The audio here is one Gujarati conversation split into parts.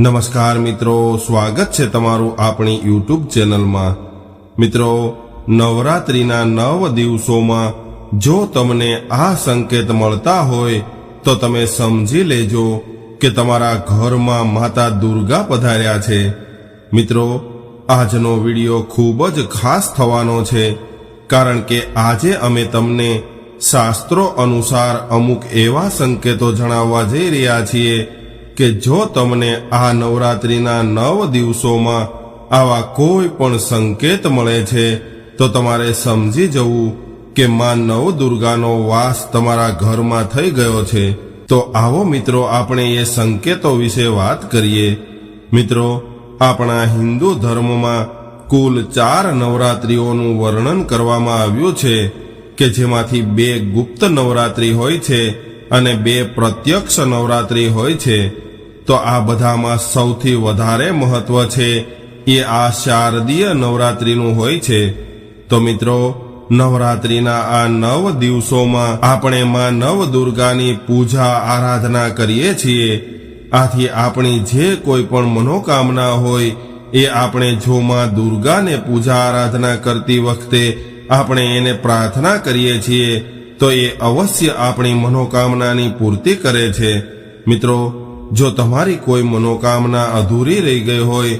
નમસ્કાર મિત્રો, સ્વાગત છે તમારું આપણી યુટ્યુબ ચેનલમાં. મિત્રો, નવરાત્રિના નવ દિવસોમાં જો તમને આ સંકેત મળતા હોય, તો તમે સમજી લેજો કે તમારા ઘરમાં માતા દુર્ગા પધાર્યા છે. મિત્રો, આજનો વીડિયો ખૂબ જ ખાસ થવાનો છે, કારણ કે આજે અમે તમને શાસ્ત્રો અનુસાર અમુક એવા સંકેતો જણાવવા જઈ રહ્યા છીએ કે જો તમને આ નવરાત્રિના નવ દિવસોમાં આવા કોઈ પણ સંકેત મળે છે, તો તમારે સમજી જવું કે માં નવ દુર્ગાનો વાસ તમારા ઘરમાં થઈ ગયો છે. તો આવો મિત્રો, આપણે એ સંકેતો વિશે વાત કરીએ. મિત્રો, આપણા હિન્દુ ધર્મમાં કુલ ચાર નવરાત્રિઓનું વર્ણન કરવામાં આવ્યું છે કે જેમાંથી બે ગુપ્ત નવરાત્રિ હોય છે અને બે પ્રત્યક્ષ નવરાત્રિ હોય છે. તો આ બધામાં સૌથી વધારે મહત્વ છે. એ આ શારદીય નવરાત્રિનું હોય છે. તો મિત્રો, નવરાત્રિના આ નવ દિવસોમાં આપણે માં નવ દુર્ગાની પૂજા આરાધના કરીએ છીએ. આથી આપણી જે કોઈ પણ મનોકામના હોય, એ આપણે જો માં દુર્ગાને પૂજા આરાધના કરતી વખતે આપણે એને પ્રાર્થના કરીએ છીએ, તો એ અવશ્ય આપણી મનોકામનાની પૂર્તિ કરે છે. મિત્રો જો તમારી કોઈ મનોકામના અધૂરી રહી ગઈ હોય,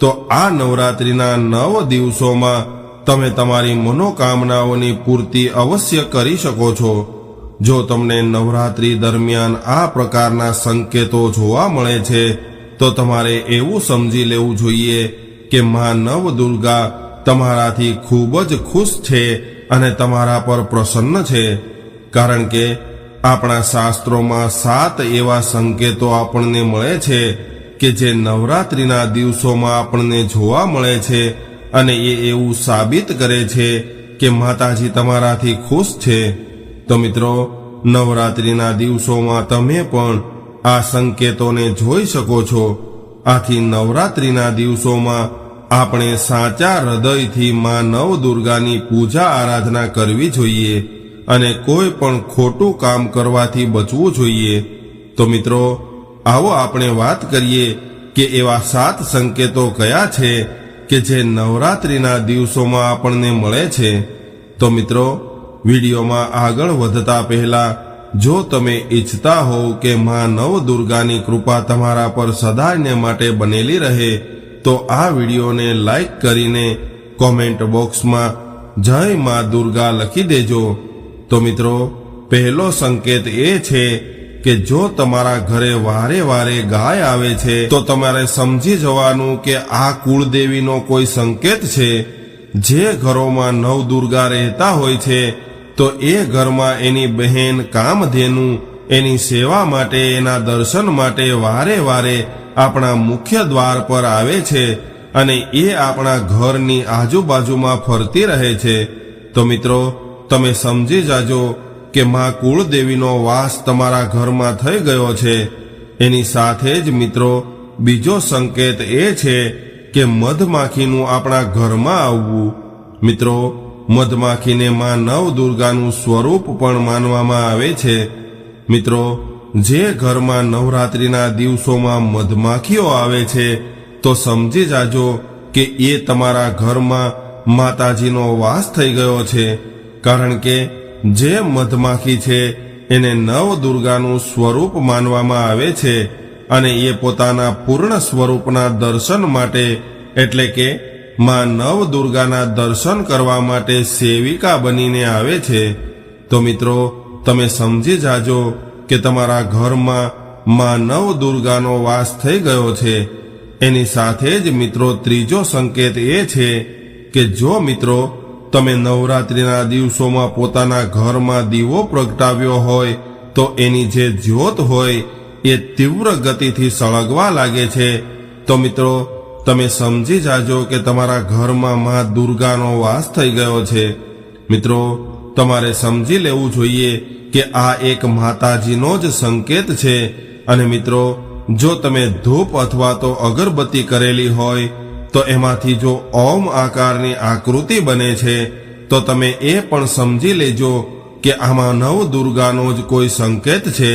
તો આ નવરાત્રિના નવ દિવસોમાં તમે તમારી મનોકામનાઓની પૂર્તિ અવશ્ય કરી શકો છો. જો તમને નવરાત્રિ દરમિયાન આ પ્રકારના સંકેતો જોવા મળે છે, તો તમારે એવું સમજી લેવું જોઈએ કે મા નવ દુર્ગા તમારાથી ખૂબ જ ખુશ છે અને તમારા પર પ્રસન્ન છે. કારણ કે આપણા શાસ્ત્રોમાં સાત એવા સંકેતો આપણને મળે છે કે જે નવરાત્રિના દિવસોમાં આપણને જોવા મળે છે અને એ એવું સાબિત કરે છે કે માતાજી તમારાથી ખુશ છે. તો મિત્રો, નવરાત્રિના દિવસોમાં તમે પણ આ સંકેતોને જોઈ શકો છો. આથી નવરાત્રિના દિવસોમાં આપણે સાચા હૃદયથી મા નવ દુર્ગાની પૂજા આરાધના કરવી જોઈએ. અને કોઈ પણ ખોટું કામ કરવાથી બચવું જોઈએ, તો મિત્રો, આવો આપણે વાત કરીએ કે એવા સાત સંકેતો કયા છે કે જે નવરાત્રિના દિવસોમાં આપણને મળે છે. તો મિત્રો, વિડીયોમાં આગળ વધતા પહેલા, જો તમે ઈચ્છતા હોવ કે મા નવ દુર્ગાની કૃપા તમારા પર સદાયને માટે બનેલી રહે, તો આ વિડીયોને લાઈક કરીને કોમેન્ટ બોક્સમાં જય મા દુર્ગા લખી દેજો. તો મિત્રો, પહેલો સંકેત એ છે કે જો તમારા ઘરે વારે વારે ગાય આવે છે, તો તમારે સમજી જવાનું કે આ કુળદેવીનો કોઈ સંકેત છે. જે ઘરોમાં નવ દુર્ગા રહેતા હોય છે, તો એ ઘરમાં એની બહેન કામધેનુ એની સેવા માટે, એના દર્શન માટે વારે વારે આપણા મુખ્ય દ્વાર પર આવે છે અને એ આપણા ઘરની આજુબાજુમાં ફરતી રહે છે. તો મિત્રો તમે સમજી જાજો કે માં કુળદેવીનો વાસ તમારા ઘરમાં થઈ ગયો છે. એની સાથે જ મિત્રો, બીજો સંકેત એ છે કે મધમાખીનું આપણા ઘરમાં આવવું. મિત્રો, મધમાખીને માં નવ દુર્ગાનું સ્વરૂપ પણ માનવામાં આવે છે. મિત્રો, જે ઘરમાં નવરાત્રિના દિવસોમાં મધમાખીઓ આવે છે, તો સમજી જાજો કે એ તમારા ઘરમાં માતાજીનો વાસ થઈ ગયો છે. કારણ કે જે મધમાખી છે, એને નવ દુર્ગાનું સ્વરૂપ માનવામાં આવે છે અને એ પોતાના પૂર્ણ સ્વરૂપના દર્શન માટે, એટલે કે માં નવ દુર્ગાના દર્શન કરવા માટે સેવિકા બનીને આવે છે. તો મિત્રો, તમે સમજી જાજો કે તમારા ઘરમાં માં નવ દુર્ગાનો વાસ થઈ ગયો છે. એની સાથે જ મિત્રો ત્રીજો સંકેત એ છે કે જો મિત્રો તમે નવરાત્રિના દિવસોમાં પોતાના ઘરમાં દીવો પ્રગટાવ્યો હોય તો એની જે જ્યોત હોય એ તીવ્ર ગતિથી સળગવા લાગે છે. તો મિત્રો, તમે સમજી જાજો કે તમારા ઘરમાં મા દુર્ગાનો વાસ થઈ ગયો છે. મિત્રો, તમારે સમજી લેવું જોઈએ કે આ એક માતાજીનો જ સંકેત છે. અને મિત્રો, જો તમે ધૂપ અથવા તો અગરબત્તી કરેલી હોય તો એમાંથી જો ઓમ આકારની આકૃતિ બને છે, તો તમે એ પણ સમજી લેજો કે આમાં નવ દુર્ગાનો જ કોઈ સંકેત છે.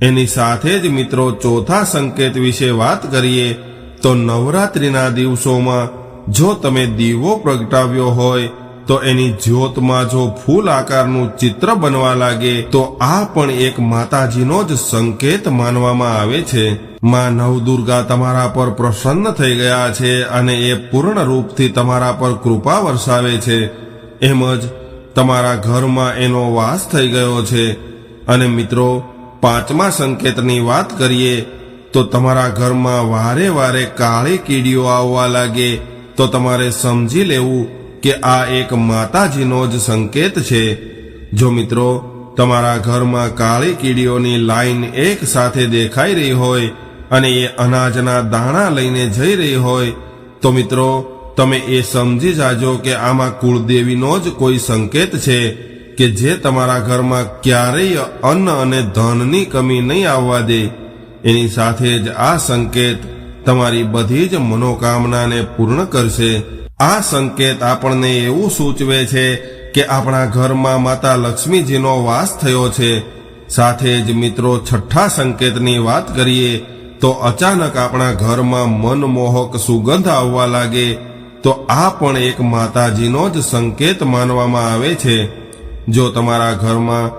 એની સાથે જ મિત્રો, ચોથા સંકેત વિશે વાત કરીએ, તો નવરાત્રિના દિવસોમાં જો તમે દીવો પ્રગટાવ્યો હોય, તો એની જ્યોતમાં જો ફૂલ આકારનું ચિત્ર બનવા લાગે, તો આ પણ એક માતાજીનો જ સંકેત માનવામાં આવે છે. માં નવદુર્ગા તમારા પર પ્રસન્ન થઈ ગયા છે અને એ પૂર્ણ રૂપથી તમારા પર કૃપા વરસાવે છે. એમ જ તમારા ઘરમાં એનો વાસ થઈ ગયો છે. અને મિત્રો, પાંચમા સંકેતની વાત કરીએ, તો તમારા ઘરમાં વારે વારે કાળી કીડીઓ આવવા લાગે, તો તમારે સમજી લેવું કે આ એક માતાજીનો જ સંકેત છે. જો મિત્રો, તમારા ઘરમાં કાળી કીડીઓની લાઈન એક સાથે દેખાઈ રહી હોય અને એ અનાજના દાણા લઈને જઈ રહી હોય, તો મિત્રો, તમે એ સમજી જાજો કે આમાં કુળદેવીનો જ કોઈ સંકેત છે કે જે તમારા ઘરમાં ક્યારેય અન્ન અને ધનની કમી નહીં આવવા દે. એની સાથે જ આ સંકેત તમારી બધી જ મનોકામનાને પૂર્ણ કરશે. આ સંકેત આપણને એવું સૂચવે છે કે આપણા ઘરમાં માતા લક્ષ્મીજીનો વાસ થયો છે. સાથે જ મિત્રો, છઠ્ઠા સંકેતની વાત કરીએ તો અચાનક આપણા ઘરમાં મનમોહક સુગંધ આવવા લાગે, તો આ પણ એક માતાજીનો જ સંકેત માનવામાં આવે છે. જો તમારા ઘરમાં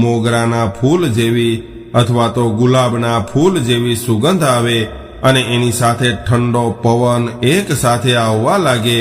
મોગરાના ફૂલ જેવી અથવા તો ગુલાબના ફૂલ જેવી સુગંધ આવે અને એની સાથે ઠંડો પવન એક સાથે આવવા લાગે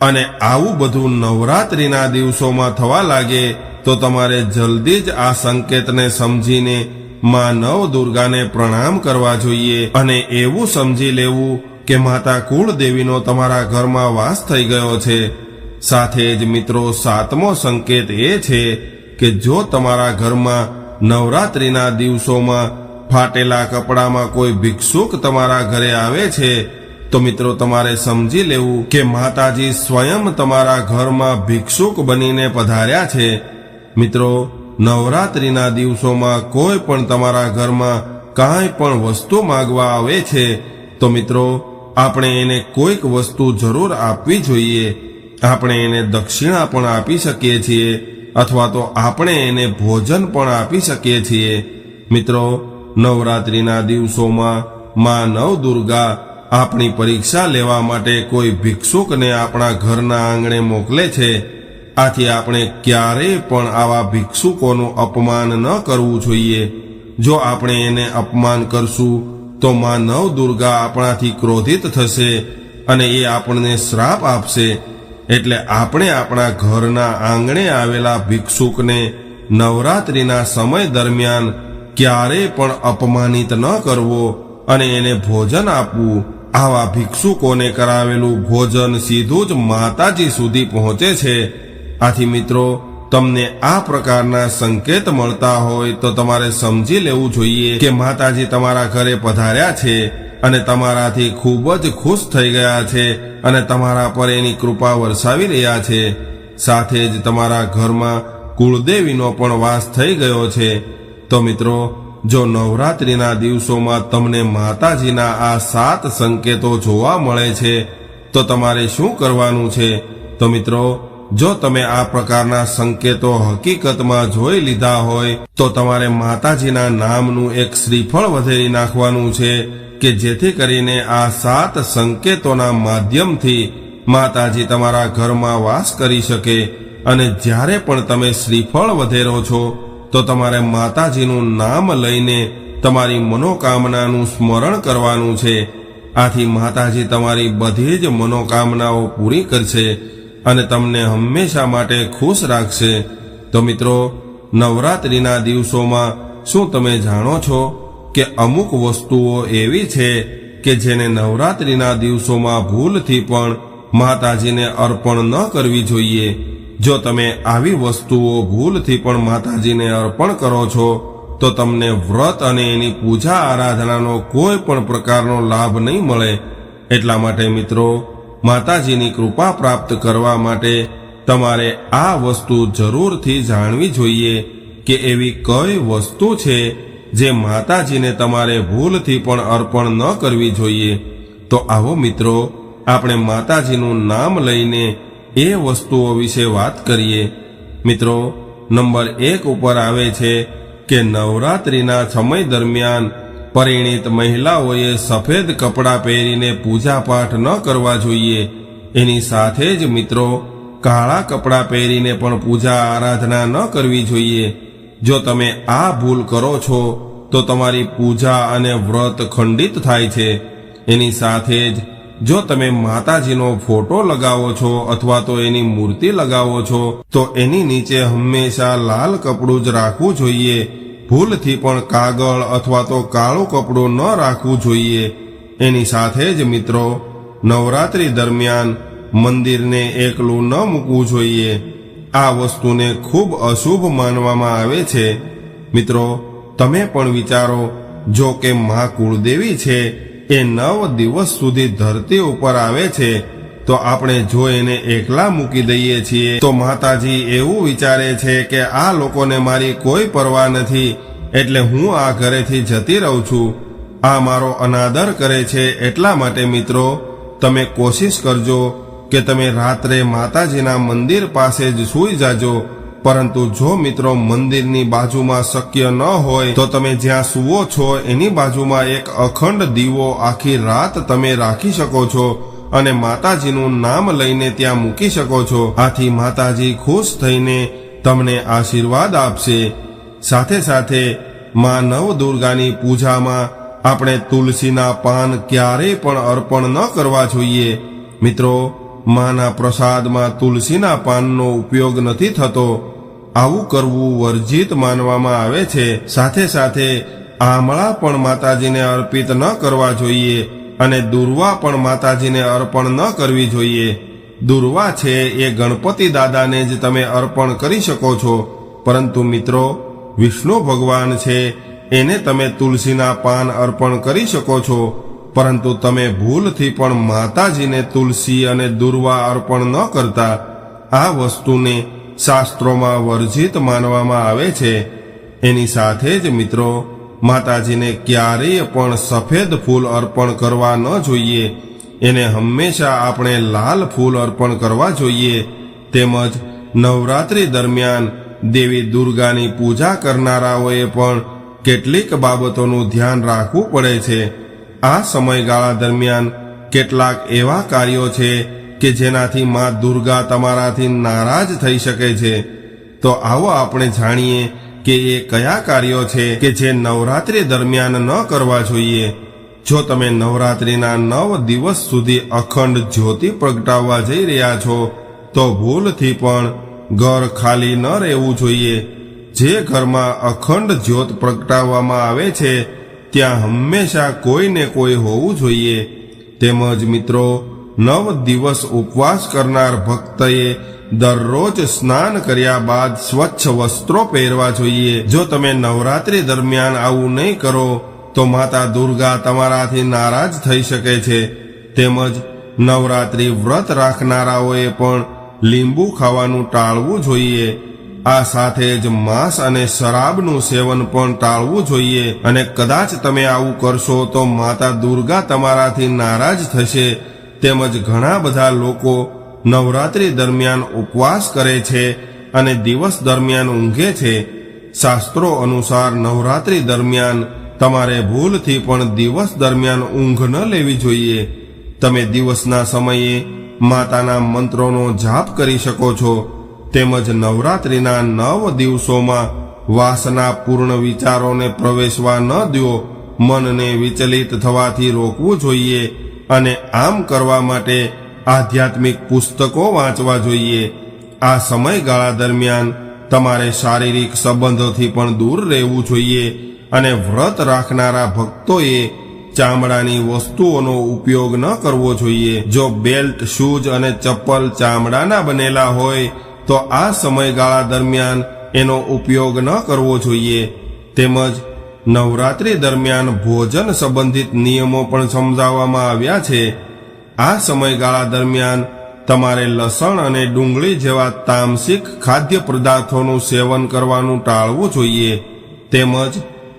અને આવું બધું નવરાત્રિના દિવસોમાં થવા લાગે, તો તમારે જલ્દી જ આ સંકેતને સમજીને માં નવ દુર્ગાને પ્રણામ કરવા જોઈએ અને એવું સમજી લેવું કે માતા કુળદેવીનો તમારા ઘરમાં વાસ થઈ ગયો છે. સાથે જ મિત્રો, સાતમો સંકેત એ છે કે જો તમારા ઘરમાં નવરાત્રિના દિવસોમાં ફાટેલા કપડામાં કોઈ ભિક્ષુક તમારા ઘરે આવે છે, તો મિત્રો તમારે સમજી લેવું કે માતાજી સ્વયં તમારા ઘરમાં ભિક્ષુક બનીને પધાર્યા છે. મિત્રો નવરાત્રિના દિવસોમાં કોઈ પણ તમારા ઘરમાં કાંઈ પણ વસ્તુ માગવા આવે છે, તો મિત્રો, આપણે એને કોઈક વસ્તુ જરૂર આપવી જોઈએ. આપણે એને દક્ષિણા પણ આપી શકીએ છીએ, અથવા તો આપણે એને ભોજન પણ આપી શકીએ છીએ. મિત્રો, નવરાત્રિના દિવસોમાં માં નવ દુર્ગા આપણી પરીક્ષા લેવા માટે કોઈ ભિક્ષુકને આપણા ઘરના આંગણે મોકલે છે આથી આપણે ક્યારેય પણ આવા ભિક્ષુકોનું અપમાન ન કરવું જોઈએ. જો આપણે એને અપમાન કરશું, તો માં નવ દુર્ગા આપણાથી ક્રોધિત થશે અને એ આપણને શ્રાપ આપશે. એટલે આપણે આપણા ઘરના આંગણે આવેલા ભિક્ષુકને નવરાત્રિના સમય દરમિયાન ક્યારેય પણ અપમાનિત ન કરવો અને એને ભોજન આપવું. આવા ભિક્ષુકોને કરાવેલું ભોજન સીધું જ માતાજી સુધી પહોંચે છે. આથી મિત્રો, તમને આ પ્રકારના સંકેત મળતા હોય તો તમારે સમજી લેવું જોઈએ કે માતાજી તમારા ઘરે પધાર્યા છે અને તમારાથી ખૂબ જ ખુશ થઈ ગયા છે અને તમારા પર એની કૃપા વરસાવી રહ્યા છે. સાથે જ તમારા ઘરમાં કુળદેવીનો પણ વાસ થઈ ગયો છે. તો મિત્રો, જો નવરાત્રિના દિવસોમાં તમને માતાજીના આ સાત સંકેતો જોવા મળે છે, તો તમારે શું કરવાનું છે? તો મિત્રો જો તમે આ પ્રકારના સંકેતો હકીકતમાં જોઈ લીધા હોય, તો તમારે માતાજીના નામનું એક શ્રીફળ વધેરી નાખવાનું છે કે જેથી કરીને આ સાત સંકેતોના માધ્યમથી માતાજી તમારા ઘરમાં વાસ કરી શકે અને જ્યારે પણ તમે શ્રીફળ વધેરો છો, તો તમારે માતાજીનું નામ લઈને તમારી મનોકામનાનું સ્મરણ કરવાનું છે. આથી માતાજી તમારી બધી જ મનોકામનાઓ પૂરી કરશે અને તમને હંમેશા માટે ખુશ રાખશે. તો મિત્રો, નવરાત્રિના દિવસોમાં શું તમે જાણો છો કે અમુક વસ્તુઓ એવી છે કે જેને નવરાત્રિના દિવસોમાં ભૂલથી પણ માતાજીને અર્પણ ન કરવી જોઈએ? જો તમે આવી વસ્તુઓ ભૂલથી પણ માતાજીને અર્પણ કરો છો, તો તમને વ્રત અને એની પૂજા આરાધનાનો કોઈ પણ પ્રકારનો લાભ નહીં મળે. એટલા માટે મિત્રો માતાજીની કૃપા પ્રાપ્ત કરવા માટે તમારે આ વસ્તુ જરૂરથી જાણવી જોઈએ કે એવી કઈ વસ્તુ છે જે માતાજીને તમારે ભૂલથી પણ અર્પણ ન કરવી જોઈએ. તો આવો મિત્રો, આપણે માતાજીનું નામ લઈને એ વસ્તુઓ વિશે વાત કરીએ. મિત્રો, નંબર એક ઉપર આવે છે કે નવરાત્રિના સમય દરમિયાન પરિણીત મહિલાઓએ સફેદ કપડાં પહેરીને પૂજાપાઠ ન કરવા જોઈએ. એની સાથે જ મિત્રો, કાળા કપડાં પહેરીને પણ પૂજા આરાધના ન કરવી જોઈએ. જો તમે આ ભૂલ કરો છો, તો તમારી પૂજા અને વ્રત ખંડિત થાય છે. એની સાથે જ, જો તમે માતાજીનો ફોટો લગાવો છો અથવા તો એની મૂર્તિ લગાવો છો, તો એની નીચે હંમેશા લાલ કપડું જ રાખવું જોઈએ. ભૂલથી પણ કાગળ અથવા તો કાળું કપડું ન રાખવું જોઈએ. એની સાથે જ મિત્રો, નવરાત્રી દરમિયાન મંદિરને એકલું ન મૂકવું જોઈએ. આ વસ્તુને ખૂબ અશુભ માનવામાં આવે છે. મિત્રો, તમે પણ વિચારો, જો કે મા કુળદેવી છે, એ નવ દિવસ સુધી ધરતી ઉપર આવે છે. તો આપણે જો એને એકલા મૂકી દઈએ છીએ, તો માતાજી એવું વિચારે છે કે આ લોકોને મારી કોઈ પરવા નથી, એટલે હું આ ઘરેથી જતી રહું છું. આ મારો અનાદર કરે છે એટલા માટે મિત્રો, તમે કોશિશ કરજો કે તમે રાત્રે માતાજીના મંદિર પાસે જ સૂઈ જાજો. પરંતુ જો મિત્રો મંદિરની બાજુમાં શક્ય ન હોય, તો તમે જ્યાં સૂવો છો એની બાજુમાં એક અખંડ દીવો આખી રાત તમે રાખી શકો છો. અને માતાજીનું નામ લઈને ત્યાં મૂકી શકો છો. આથી માતાજી ખુશ થઈને તમને આશીર્વાદ આપશે. સાથે સાથે માં નવ દુર્ગાની પૂજામાં આપણે તુલસીના પાન ક્યારેય પણ અર્પણ ન કરવા જોઈએ. મિત્રો, માના પ્રસાદમાં તુલસીના પાનનો ઉપયોગ નથી થતો. આવું કરવું વર્જિત માનવામાં આવે છે. સાથે સાથે આમળા પણ માતાજીને અર્પિત ન કરવા જોઈએ. અને દુર્વા પણ માતાજીને અર્પણ ન કરવી જોઈએ. દુર્વા છે એ ગણપતિ દાદાને જ તમે અર્પણ કરી શકો છો. પરંતુ મિત્રો, વિષ્ણુ ભગવાન છે, એને તમે તુલસીના પાન અર્પણ કરી શકો છો. પરંતુ તમે ભૂલથી પણ માતાજીને તુલસી અને દુર્વા અર્પણ ન કરતા. આ વસ્તુને શાસ્ત્રોમાં વર્જિત માનવામાં આવે છે. એની સાથે જ મિત્રો માતાજીને ક્યારેય પણ સફેદ ફૂલ અર્પણ કરવા ન જોઈએ. એને હંમેશા આપણે લાલ ફૂલ અર્પણ કરવા જોઈએ. તેમજ નવરાત્રિ દરમિયાન દેવી દુર્ગાની પૂજા કરનારાઓએ પણ કેટલીક બાબતોનું ધ્યાન રાખવું પડે છે. આ સમયગાળા દરમિયાન કેટલાક એવા કાર્યો છે કે જેનાથી માં દુર્ગા તમારાથી નારાજ થઈ શકે છે. તો આવો આપણે જાણીએ કે એ કયા કાર્યો છે કે જે નવરાત્રિ દરમિયાન ન કરવા જોઈએ? જો તમે નવરાત્રિના નવ દિવસ સુધી અખંડ જ્યોતિ પ્રગટાવવા જઈ રહ્યા છો, તો ભૂલથી પણ ઘર ખાલી ન રહેવું જોઈએ. જે ઘરમાં અખંડ જ્યોત પ્રગટાવવામાં આવે છે, ત્યાં હંમેશા કોઈને કોઈ હોવું જોઈએ. તેમજ મિત્રો, નવ દિવસ ઉપવાસ કરનાર ભક્તએ દરરોજ સ્નાન કર્યા બાદ સ્વચ્છ વસ્ત્રો પહેરવા જોઈએ. જો તમે નવરાત્રી દરમિયાન આવું નહીં કરો, તો માતા દુર્ગા તમારાથી નારાજ થઈ શકે છે. તેમજ નવરાત્રી વ્રત રાખનારાઓએ પણ લીંબુ ખાવાનું ટાળવું જોઈએ. આ સાથે જ માંસ અને શરાબનું સેવન પણ ટાળવું જોઈએ. અને કદાચ તમે આવું કરશો તો માતા દુર્ગા તમારાથી નારાજ થશે. તેમજ ઘણા બધા લોકો નવરાત્રી દરમિયાન ઉપવાસ કરે છે અને દિવસ દરમિયાન ઊંઘે છે. શાસ્ત્રો અનુસાર નવરાત્રી દરમિયાન તમારે ભૂલથી પણ દિવસ દરમિયાન ઊંઘ ન લેવી જોઈએ. તમે દિવસના સમયે માતાના મંત્રોનો જાપ કરી શકો છો તેમજ નવરાત્રિના નવ દિવસોમાં વાસના પૂર્ણ વિચારોને પ્રવેશવા ન દો. મનને વિચલિત થવાથી રોકવું જોઈએ અને આમ કરવા માટે આધ્યાત્મિક પુસ્તકો વાંચવા જોઈએ. આ સમયગાળા દરમિયાન તમારે શારીરિક સંબંધોથી પણ દૂર રહેવું જોઈએ અને વ્રત રાખનારા ભક્તોએ ચામડાની વસ્તુઓનો ઉપયોગ ન કરવો જોઈએ. જો બેલ્ટ, શૂઝ અને ચપ્પલ ચામડાના બનેલા હોય, તો આ સમયગાળા દરમિયાન એનો ઉપયોગ ન કરવો જોઈએ. તેમજ નવરાત્રી દરમિયાન ભોજન સંબંધિત નિયમો પણ સમજાવવામાં આવ્યા છે. આ સમયગાળા દરમિયાન તમારે લસણ અને ડુંગળી જેવા તામસિક ખાદ્ય પદાર્થોનું સેવન કરવાનું ટાળવું જોઈએ. તેમજ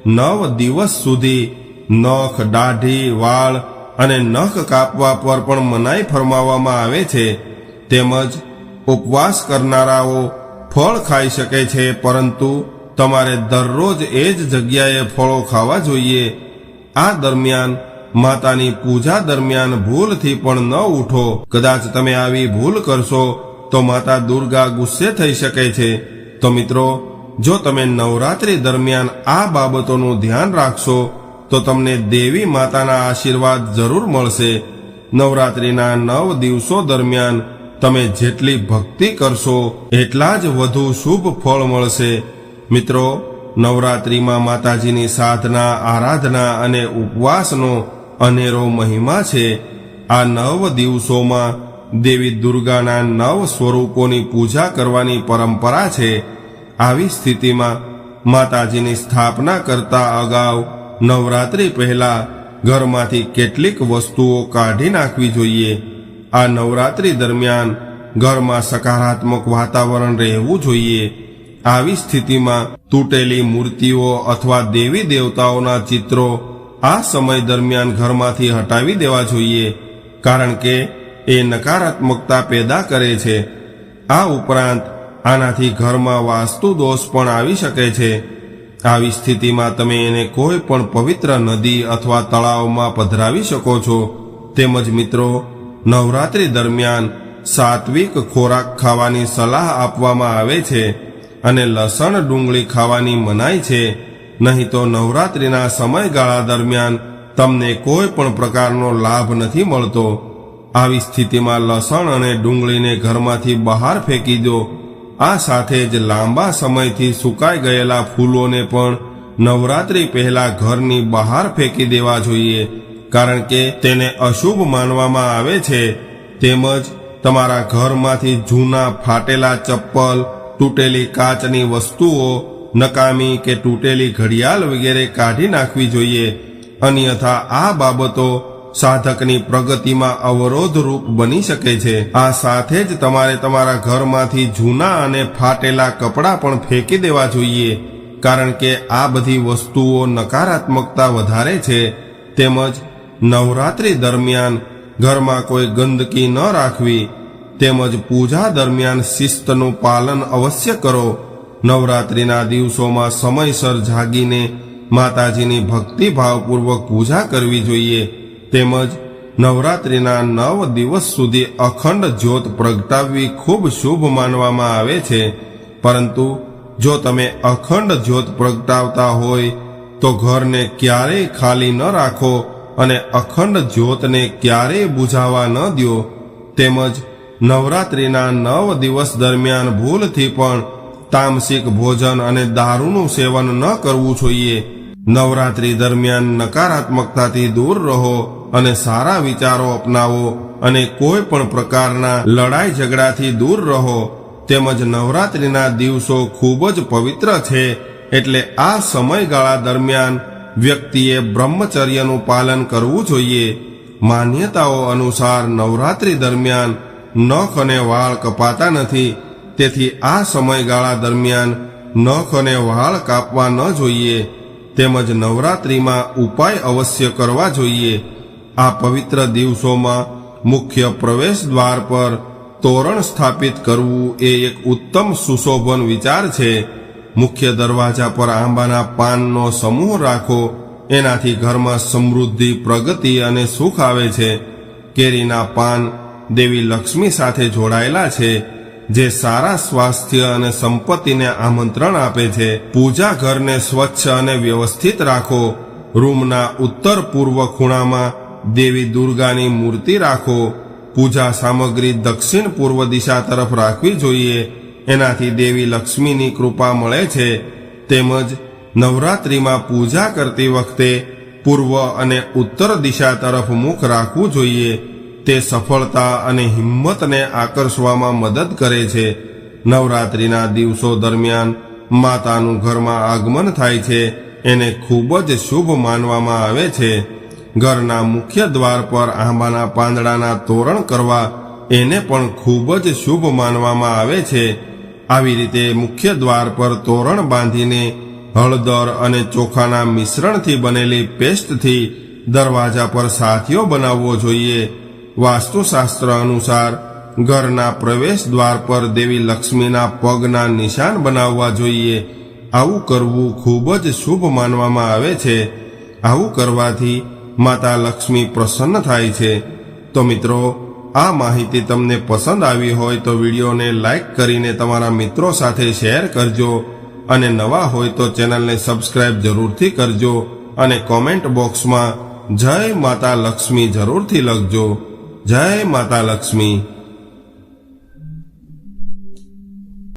નવ દિવસ સુધી નખ, દાઢી, વાળ અને નખ કાપવા પર પણ મનાઈ ફરમાવવામાં આવે છે. તેમજ ઉપવાસ કરનારાઓ ફળ ખાઈ શકે છે, પરંતુ તમારે દરરોજ એ જ જગ્યાએ ફળો ખાવા જોઈએ. આ દરમિયાન માતાની પૂજા દરમિયાન ભૂલથી પણ ન ઉઠો. કદાચ તમે આવી ભૂલ કરશો, તો માતા દુર્ગા ગુસ્સે થઈ શકે છે. તો મિત્રો, જો તમે નવરાત્રી દરમિયાન આ બાબતોનું ધ્યાન રાખશો, તો તમને દેવી માતાના આશીર્વાદ જરૂર મળશે. નવરાત્રીના નવ દિવસો દરમિયાન તમે જેટલી ભક્તિ કરશો, એટલા જ વધુ શુભ ફળ મળશે. મિત્રો, નવરાત્રીમાં માતાજીની સાધના, આરાધના અને ઉપવાસનો અનેરો મહિમા છે. આ નવ દિવસોમાં દેવી દુર્ગાના નવ સ્વરૂપોની પૂજા કરવાની પરંપરા છે. આવી સ્થિતિમાં માતાજીની સ્થાપના કરતા અગાઉ નવરાત્રી પહેલા ઘરમાંથી કેટલીક વસ્તુઓ કાઢી નાખવી જોઈએ. આ નવરાત્રી દરમિયાન ઘરમાં સકારાત્મક વાતાવરણ રહેવું જોઈએ. આવી સ્થિતિમાં તૂટેલી મૂર્તિઓ અથવા દેવી દેવતાઓના ચિત્રો આ સમય દરમિયાન ઘરમાંથી હટાવી દેવા જોઈએ, કારણ કે એ નકારાત્મકતા પેદા કરે છે. આ ઉપરાંત, આનાથી ઘરમાં વાસ્તુ દોષ પણ આવી શકે છે. આવી સ્થિતિમાં તમે એને કોઈ પણ પવિત્ર નદી અથવા તળાવમાં પધરાવી શકો છો. તેમજ મિત્રો, નવરાત્રી દરમિયાન સાત્વિક ખોરાક ખાવાની સલાહ આપવામાં આવે છે અને લસણ ડુંગળી ખાવાની મનાય છે. નહીં તો નવરાત્રીના સમયગાળા દરમિયાન તમને કોઈ પણ પ્રકારનો લાભ નથી મળતો. આવી સ્થિતિમાં લસણ અને ડુંગળીને ઘરમાંથી બહાર ફેંકી દો. આ સાથે જ લાંબા સમયથી સુકાઈ ગયેલા ફૂલોને પણ નવરાત્રી પહેલા ઘરની બહાર ફેંકી દેવા જોઈએ, કારણ કે તેને અશુભ માનવામાં આવે છે. તેમજ તમારા ઘરમાંથી જૂના ફાટેલા ચપ્પલ, તૂટેલી કાચની વસ્તુઓ નકામી કે તૂટેલી ઘડિયાળ વગેરે કાઢી નાખવી જોઈએ. અન્યથા આ બાબતો સાધકની પ્રગતિમાં અવરોધરૂપ બની શકે છે. આ સાથે જ તમારે તમારા ઘરમાંથી જૂના અને ફાટેલા કપડાં પણ ફેંકી દેવા જોઈએ, કારણ કે આ બધી વસ્તુઓ નકારાત્મકતા વધારે છે. તેમજ નવરાત્રી દરમિયાન ઘરમાં કોઈ ગંદકી ન રાખવી. તેમજ પૂજા દરમિયાન શિસ્તનું પાલન અવશ્ય કરો. નવરાત્રિના દિવસોમાં સમયસર જાગીને માતાજીની ભક્તિભાવપૂર્વક પૂજા કરવી જોઈએ. તેમજ નવરાત્રિના નવ દિવસ સુધી અખંડ જ્યોત પ્રગટાવવી ખૂબ શુભ માનવામાં આવે છે. પરંતુ જો તમે અખંડ જ્યોત પ્રગટાવતા હોય, તો ઘરને ક્યારેય ખાલી ન રાખો અને અખંડ જ્યોતને ક્યારેય બુઝાવા ન દો તેમજ નવરાત્રિના નવ દિવસ દરમિયાન ભૂલથી પણ તામસિક ભોજન અને દારૂનું સેવન ન કરવું જોઈએ. નવરાત્રી દરમિયાન નકારાત્મકતાથી દૂર રહો અને સારા વિચારો અપનાવો અને કોઈ પણ પ્રકારના લડાઈ ઝઘડાથી દૂર રહો. તેમજ નવરાત્રિના દિવસો ખૂબ જ પવિત્ર છે, એટલે આ સમયગાળા દરમિયાન વ્યક્તિએ બ્રહ્મચર્યનું પાલન કરવું જોઈએ. માન્યતાઓ અનુસાર નવરાત્રી દરમિયાન નખ અને વાળ કપાતા નથી તેથી આ સમયગાળા દરમિયાન નખ અને વાળ કાપવા ન જોઈએ, તેમજ નવરાત્રિમાં ઉપાય અવશ્ય કરવા જોઈએ. આ પવિત્ર દિવસોમાં મુખ્ય પ્રવેશ દ્વાર પર તોરણ સ્થાપિત કરવું એ એક ઉત્તમ સુશોભન વિચાર છે. મુખ્ય દરવાજા પર આંબાના પાનનો સમૂહ રાખો, એનાથી ઘરમાં સમૃદ્ધિ, પ્રગતિ અને સુખ આવે છે. કેરીના પાન દેવી લક્ષ્મી સાથે જોડાયેલા છે. જે સારા સ્વાસ્થ્ય અને સંપત્તિને આમંત્રણ આપે છે, પૂજા ઘરને સ્વચ્છ અને વ્યવસ્થિત રાખો. રૂમના ઉત્તર પૂર્વ ખૂણામાં દેવી દુર્ગાની મૂર્તિ રાખો. પૂજા સામગ્રી દક્ષિણ પૂર્વ દિશા તરફ રાખવી જોઈએ. એનાથી દેવી લક્ષ્મીની કૃપા મળે છે. તેમજ નવરાત્રિમાં પૂજા કરતી વખતે પૂર્વ અને ઉત્તર દિશા તરફ મુખ રાખવું જોઈએ. તે સફળતા અને હિંમતને આકર્ષવામાં મદદ કરે છે. નવરાત્રિના દિવસો દરમિયાન માતાનું ઘરમાં આગમન થાય છે. એને ખૂબ જ શુભ માનવામાં આવે છે. ઘરના મુખ્ય દ્વાર પર આંબાના પાંદડાના તોરણ કરવા એને પણ ખૂબ જ શુભ માનવામાં આવે છે. આવી રીતે મુખ્ય દ્વાર પર તોરણ બાંધીને હળદર અને ચોખાના મિશ્રણથી બનેલી પેસ્ટથી દરવાજા પર સાથીઓ બનાવવો જોઈએ. વાસ્તુશાસ્ત્ર અનુસાર, ઘરના પ્રવેશ દ્વાર પર દેવી લક્ષ્મીના પગના નિશાન બનાવવા જોઈએ. આવું કરવું ખૂબ જ શુભ માનવામાં આવે છે. આવું કરવાથી માતા લક્ષ્મી પ્રસન્ન થાય છે. તો મિત્રો, આ માહિતી તમને પસંદ આવી હોય તો વિડીયોને લાઈક કરીને તમારા મિત્રો સાથે શેર કરજો અને નવા હોય તો ચેનલને સબસ્ક્રાઇબ જરૂરથી કરજો અને કોમેન્ટ બોક્સમાં જય માતા લક્ષ્મી જરૂરથી લખજો. જય માતા લક્ષ્મી.